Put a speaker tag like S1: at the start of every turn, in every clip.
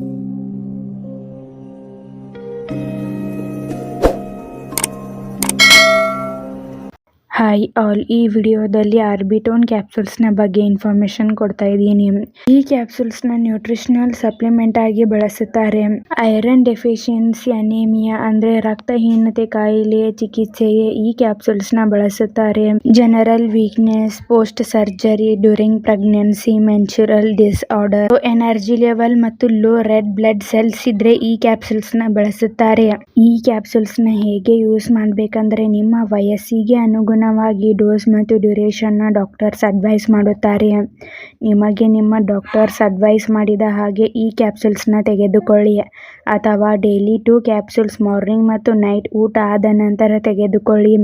S1: Thank you. Hi all ಈ ವಿಡಿಯೋದಲ್ಲಿ ಆರ್ಬಿಟೋನ್ ಕ್ಯಾಪ್ಸುಲ್ಸ್ನ ಬಗ್ಗೆ ಇನ್ಫಾರ್ಮೇಶನ್ ಕೊಡ್ತಾ ಇದ್ದೀನಿ. ಈ ಕ್ಯಾಪ್ಸುಲ್ಸ್ನ ನ್ಯೂಟ್ರಿಷನಲ್ ಸಪ್ಲಿಮೆಂಟ್ ಆಗಿ ಬಳಸುತ್ತಾರೆ. ಐರನ್ ಡೆಫಿಷಿಯನ್ಸಿ ಅನೇಮಿಯಾ ಅಂದ್ರೆ ರಕ್ತಹೀನತೆ ಕಾಯಿಲೆಯ ಚಿಕಿತ್ಸೆಗೆ ಈ ಕ್ಯಾಪ್ಸುಲ್ಸ್ನ ಬಳಸುತ್ತಾರೆ. General weakness post surgery during pregnancy menstrual disorder energy level ಮತ್ತು ಲೋ ರೆಡ್ ಬ್ಲಡ್ ಸೆಲ್ಸ್ ಇದ್ರೆ ಈ ಕ್ಯಾಪ್ಸುಲ್ಸ್ನ ಬಳಸುತ್ತಾರೆ. ಈ ಕ್ಯಾಪ್ಸುಲ್ಸ್ನ ಹೇಗೆ ಯೂಸ್ ಮಾಡಬೇಕಂದ್ರೆ ನಿಮ್ಮ ವಯಸ್ಸಿಗೆ ಅನುಗುಣವಾಗಿ ಡೋಸ್ ಮತ್ತು ಡ್ಯೂರೇಷನ್ನ ಡಾಕ್ಟರ್ಸ್ ಅಡ್ವೈಸ್ ಮಾಡುತ್ತಾರೆ. ನಿಮಗೆ ನಿಮ್ಮ ಡಾಕ್ಟರ್ಸ್ ಅಡ್ವೈಸ್ ಮಾಡಿದ ಹಾಗೆ ಈ ಕ್ಯಾಪ್ಸೂಲ್ಸ್ನ ತೆಗೆದುಕೊಳ್ಳಿ ಅಥವಾ ಡೈಲಿ ಟೂ ಕ್ಯಾಪ್ಸೂಲ್ಸ್ ಮಾರ್ನಿಂಗ್ ಮತ್ತು ನೈಟ್ ಊಟ ಆದ ನಂತರ ತೆಗೆದುಕೊಳ್ಳಿ.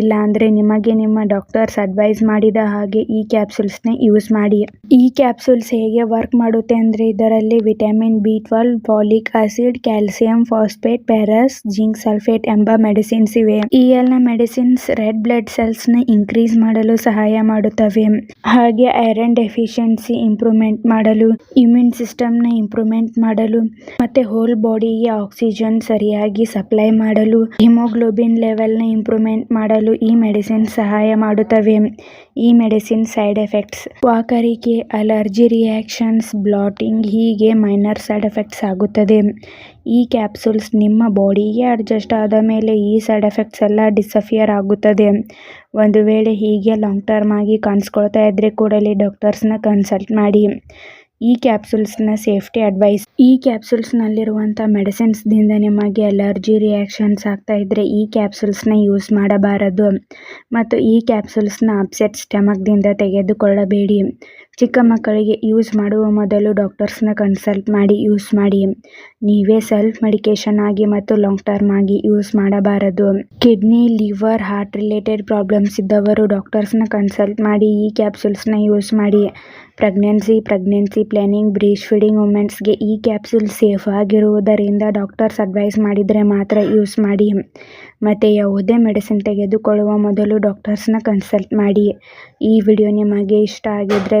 S1: ಇಲ್ಲಾಂದ್ರೆ ನಿಮಗೆ ನಿಮ್ಮ ಡಾಕ್ಟರ್ಸ್ ಅಡ್ವೈಸ್ ಮಾಡಿದ ಹಾಗೆ ಈ ಕ್ಯಾಪ್ಸೂಲ್ಸ್ನ ಯೂಸ್ ಮಾಡಿ. ಈ ಕ್ಯಾಪ್ಸೂಲ್ಸ್ ಹೇಗೆ ವರ್ಕ್ ಮಾಡುತ್ತೆ ಅಂದ್ರೆ ಇದರಲ್ಲಿ vitamin B twelve folic acid, calcium, phosphate ferrous zinc sulphate ಎಂಬ ಮೆಡಿಸಿನ್ಸ್ ಇವೆ. ಈ ಎಲ್ಲ ಮೆಡಿಸಿನ್ಸ್ ರೆಡ್ ಬ್ಲಡ್ ಸೆಲ್ಸ್ನ ಇನ್ಕ್ರೀಸ್ ಮಾಡಲು ಸಹಾಯ ಮಾಡುತ್ತವೆ. ಹಾಗೆ ಐರನ್ ಡೆಫಿಷಿಯನ್ಸಿ ಇಂಪ್ರೂವ್ಮೆಂಟ್ ಮಾಡಲು ಇಮ್ಯೂನ್ ಸಿಸ್ಟಮ್ನ ಇಂಪ್ರೂವ್ಮೆಂಟ್ ಮಾಡಲು, ಮತ್ತೆ ಹೋಲ್ ಬಾಡಿಗೆ ಆಕ್ಸಿಜನ್ ಸರಿಯಾಗಿ ಸಪ್ಲೈ ಮಾಡಲು ಹಿಮೋಗ್ಲೋಬಿನ್ ಲೆವೆಲ್ನ ಇಂಪ್ರೂವ್ಮೆಂಟ್ ಮಾಡಲು ಈ ಮೆಡಿಸಿನ್ ಸಹಾಯ ಮಾಡುತ್ತವೆ. ಈ ಮೆಡಿಸಿನ್ ಸೈಡ್ ಎಫೆಕ್ಟ್ಸ್ ವಾಕರಿಕೆ ಅಲರ್ಜಿ ರಿಯಾಕ್ಷನ್ಸ್ ಬ್ಲಾಟಿಂಗ್ ಹೀಗೆ ಮೈನರ್ ಸೈಡ್ ಎಫೆಕ್ಟ್ಸ್ ಆಗುತ್ತದೆ. ಈ ಕ್ಯಾಪ್ಸೂಲ್ಸ್ ನಿಮ್ಮ ಬಾಡಿಗೆ ಅಡ್ಜಸ್ಟ್ ಆದ ಮೇಲೆ ಈ ಸೈಡ್ ಎಫೆಕ್ಟ್ಸ್ ಎಲ್ಲ ಡಿಸಫಿಯರ್ ಆಗುತ್ತದೆ. ಒಂದು ವೇಳೆ ಹೀಗೆ ಲಾಂಗ್ ಟರ್ಮ್ ಆಗಿ ಕಾಣಿಸ್ಕೊಳ್ತಾ ಇದ್ರೆ ಕೂಡಲೇ ಡಾಕ್ಟರ್ಸ್ನ ಕನ್ಸಲ್ಟ್ ಮಾಡಿ. ಈ ಕ್ಯಾಪ್ಸೂಲ್ಸ್ನ ಸೇಫ್ಟಿ ಅಡ್ವೈಸ್ ಈ ಕ್ಯಾಪ್ಸೂಲ್ಸ್ನಲ್ಲಿರುವಂಥ ಮೆಡಿಸಿನ್ಸ್ದಿಂದ ನಿಮಗೆ ಅಲರ್ಜಿ ರಿಯಾಕ್ಷನ್ಸ್ ಆಗ್ತಾ ಇದ್ರೆ ಈ ಕ್ಯಾಪ್ಸೂಲ್ಸ್ನ ಯೂಸ್ ಮಾಡಬಾರದು. ಮತ್ತು ಈ ಕ್ಯಾಪ್ಸೂಲ್ಸ್ನ ಅಪ್ಸೆಟ್ ಸ್ಟಮಕ್ದಿಂದ ತೆಗೆದುಕೊಳ್ಳಬೇಡಿ. ಚಿಕ್ಕ ಮಕ್ಕಳಿಗೆ ಯೂಸ್ ಮಾಡುವ ಮೊದಲು ಡಾಕ್ಟರ್ಸ್ನ ಕನ್ಸಲ್ಟ್ ಮಾಡಿ ಯೂಸ್ ಮಾಡಿ. ನೀವೇ ಸೆಲ್ಫ್ ಮೆಡಿಕೇಶನ್ ಆಗಿ ಮತ್ತು ಲಾಂಗ್ ಟರ್ಮ್ ಆಗಿ ಯೂಸ್ ಮಾಡಬಾರದು. Kidney, liver, heart related problems ಇದ್ದವರು ಡಾಕ್ಟರ್ಸ್ನ ಕನ್ಸಲ್ಟ್ ಮಾಡಿ ಈ ಕ್ಯಾಪ್ಸುಲ್ಸ್ನ ಯೂಸ್ ಮಾಡಿ. Pregnancy pregnancy planning breast feeding ವುಮೆನ್ಸ್ಗೆ ಈ ಕ್ಯಾಪ್ಸೂಲ್ ಸೇಫ್ ಆಗಿರುವುದರಿಂದ ಡಾಕ್ಟರ್ಸ್ ಅಡ್ವೈಸ್ ಮಾಡಿದರೆ ಮಾತ್ರ ಯೂಸ್ ಮಾಡಿ. ಮತ್ತು ಯಾವುದೇ ಮೆಡಿಸಿನ್ ತೆಗೆದುಕೊಳ್ಳುವ ಮೊದಲು ಡಾಕ್ಟರ್ಸ್ನ ಕನ್ಸಲ್ಟ್ ಮಾಡಿ. ಈ ವಿಡಿಯೋ ನಿಮಗೆ ಇಷ್ಟ ಆಗಿದ್ರೆ